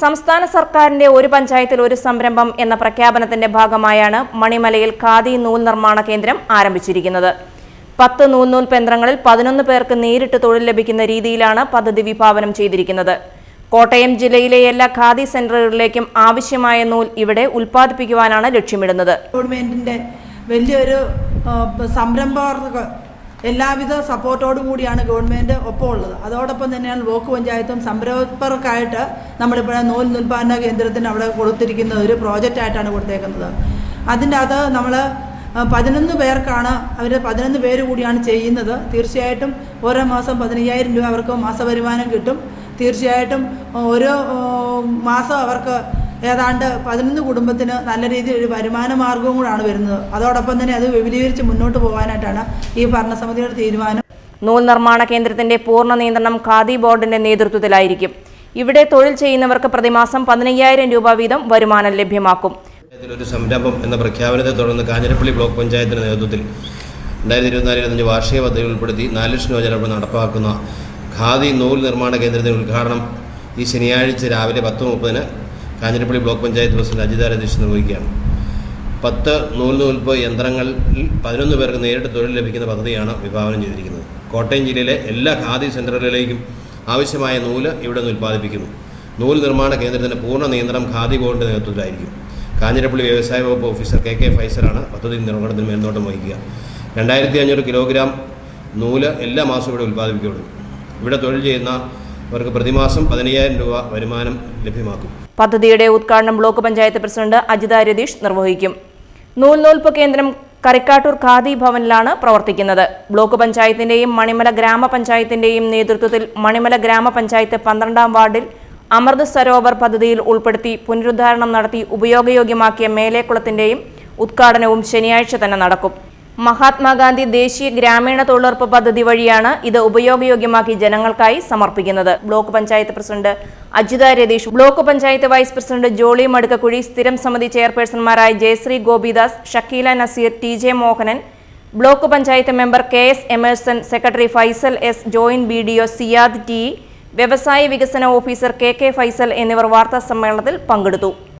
സംസ്ഥാന സർക്കാരിന്റെ ഒരു പഞ്ചായത്തിൽ ഒരു സംരംഭം എന്ന പ്രഖ്യാപനത്തിന്റെ ഭാഗമായാണ് മണിമലയിൽ ഖാദി നൂൽ നിർമ്മാണ കേന്ദ്രം ആരംഭിച്ചിരിക്കുന്നത്. പത്ത് നൂൽ നൂൽ കേന്ദ്രങ്ങളിൽ പതിനൊന്ന് പേർക്ക് നേരിട്ട് തൊഴിൽ ലഭിക്കുന്ന രീതിയിലാണ് പദ്ധതി വിഭാവനം ചെയ്തിരിക്കുന്നത്. കോട്ടയം ജില്ലയിലെ എല്ലാ ഖാദി സെന്ററുകളിലേക്കും ആവശ്യമായ നൂൽ ഇവിടെ ഉൽപ്പാദിപ്പിക്കുവാനാണ് ലക്ഷ്യമിടുന്നത്. ഗവൺമെന്റിന്റെ വലിയൊരു സംരംഭകർക്ക് എല്ലാവിധ സപ്പോർട്ടോടും കൂടിയാണ് ഗവൺമെന്റ് ഒപ്പം ഉള്ളത്. അതോടൊപ്പം തന്നെയാണ് ബ്ലോക്ക് പഞ്ചായത്തും സംരംഭകർക്കായിട്ട് നമ്മളിപ്പോൾ നൂൽ ഉൽപ്പാദന കേന്ദ്രത്തിന് അവിടെ കൊടുത്തിരിക്കുന്ന ഒരു പ്രോജക്റ്റ് ആയിട്ടാണ് കൊടുത്തേക്കുന്നത്. അതിന്റെ അത് നമ്മൾ പതിനൊന്ന് പേർക്കാണ് അവർ പതിനൊന്ന് പേര് കൂടിയാണ് ചെയ്യുന്നത്. തീർച്ചയായിട്ടും ഓരോ മാസം പതിനയ്യായിരം രൂപ അവർക്ക് മാസവരുമാനം കിട്ടും. തീർച്ചയായിട്ടും ഓരോ മാസം അവർക്ക് ഏതാണ്ട് പതിനൊന്ന് കുടുംബത്തിന് നല്ല രീതിയിൽ ഒരു വരുമാന മാർഗവും കൂടാണ് വരുന്നത്. അതോടൊപ്പം തന്നെ അത് വിപുലീകരിച്ച് മുന്നോട്ട് പോകാനായിട്ടാണ് ഈ ഭരണസമിതിയുടെ തീരുമാനം. നൂൽ നിർമ്മാണ കേന്ദ്രത്തിന്റെ പൂർണ നിയന്ത്രണം ഖാദി ബോർഡിന്റെ നേതൃത്വത്തിലായിരിക്കും. ഇവിടെ തൊഴിൽ ചെയ്യുന്നവർക്ക് പ്രതിമാസം പതിനയ്യായിരം രൂപ വീതം വരുമാനം ലഭ്യമാക്കും. ഒരു സംരംഭം എന്ന പ്രഖ്യാപനത്തെ തുടർന്ന് കാഞ്ഞിരപ്പള്ളി ബ്ലോക്ക് പഞ്ചായത്തിന്റെ നേതൃത്വത്തിൽ രണ്ടായിരത്തി ഇരുപത്തിനാല് ഇരുപത്തഞ്ച് വാർഷിക പദ്ധതി ഉൾപ്പെടുത്തി നാല് ലക്ഷം രൂപ ചെലവ് നടപ്പാക്കുന്ന ഖാദി നൂൽ നിർമ്മാണ കേന്ദ്രത്തിന്റെ ഉദ്ഘാടനം ഈ ശനിയാഴ്ച രാവിലെ പത്ത് മുപ്പതിന് കാഞ്ഞിരപ്പള്ളി ബ്ലോക്ക് പഞ്ചായത്ത് പ്രസിഡന്റ് അജിത രതീഷ് നിർവഹിക്കുകയാണ്. പത്ത് നൂൽ നൂൽപ്പ് യന്ത്രങ്ങളിൽ പതിനൊന്ന് പേർക്ക് നേരിട്ട് തൊഴിൽ ലഭിക്കുന്ന പദ്ധതിയാണ് വിഭാവനം ചെയ്തിരിക്കുന്നത്. കോട്ടയം ജില്ലയിലെ എല്ലാ ഖാദി സെന്ററുകളിലേക്കും ആവശ്യമായ നൂൽ ഇവിടെ നിന്ന് ഉൽപ്പാദിപ്പിക്കുന്നു. നൂൽ നിർമ്മാണ കേന്ദ്രത്തിന്റെ പൂർണ നിയന്ത്രണം ഖാദി ബോർഡിന്റെ നേതൃത്വത്തിലായിരിക്കും. കാഞ്ഞിരപ്പള്ളി വ്യവസായ വകുപ്പ് ഓഫീസർ കെ കെ ഫൈസറാണ് പദ്ധതി നിർവഹണത്തിന് മേൽനോട്ടം വഹിക്കുക. രണ്ടായിരത്തി അഞ്ഞൂറ് കിലോഗ്രാം നൂൽ എല്ലാ മാസവും ഇവിടെ ഉൽപ്പാദിപ്പിക്കപ്പെടുന്നു ഇവിടെ തൊഴിൽ ചെയ്യുന്നവർക്ക് പ്രതിമാസം പതിനയ്യായിരം രൂപ വരുമാനം ലഭ്യമാക്കും. പദ്ധതിയുടെ ഉദ്ഘാടനം ബ്ലോക്ക് പഞ്ചായത്ത് പ്രസിഡന്റ് അജിത രതീഷ് നിർവഹിക്കും. നൂൽ നൂൽപ്പ് കേന്ദ്രം കറിക്കാട്ടൂർ ഖാദി ഭവനിലാണ് പ്രവർത്തിക്കുന്നത്. ബ്ലോക്ക് പഞ്ചായത്തിന്റെയും മണിമല ഗ്രാമപഞ്ചായത്തിന്റെയും നേതൃത്വത്തിൽ മണിമല ഗ്രാമപഞ്ചായത്ത് പന്ത്രണ്ടാം വാർഡിൽ അമൃത് സരോവർ പദ്ധതിയിൽ ഉൾപ്പെടുത്തി പുനരുദ്ധാരണം നടത്തി ഉപയോഗയോഗ്യമാക്കിയ മേലേക്കുളത്തിന്റെയും ഉദ്ഘാടനവും ശനിയാഴ്ച തന്നെ നടക്കും. മഹാത്മാഗാന്ധി ദേശീയ ഗ്രാമീണ തൊഴിലുറപ്പ് പദ്ധതി വഴിയാണ് ഇത് ഉപയോഗയോഗ്യമാക്കി ജനങ്ങൾക്കായി സമർപ്പിക്കുന്നത്. Block panchayat president Ajitha Ratheesh block panchayat vice president Jolly Madukkakuzhy സ്ഥിരം സമിതി ചെയർപേഴ്സൺമാരായ Jayasree Gopidas Shakeela Nazeer T J Mohanan block panchayat member K S Emerson secretary Faisal S joint B D O Siyad T വ്യവസായ വികസന officer K K Faisal എന്നിവർ വാർത്താ സമ്മേളനത്തിൽ പങ്കെടുത്തു.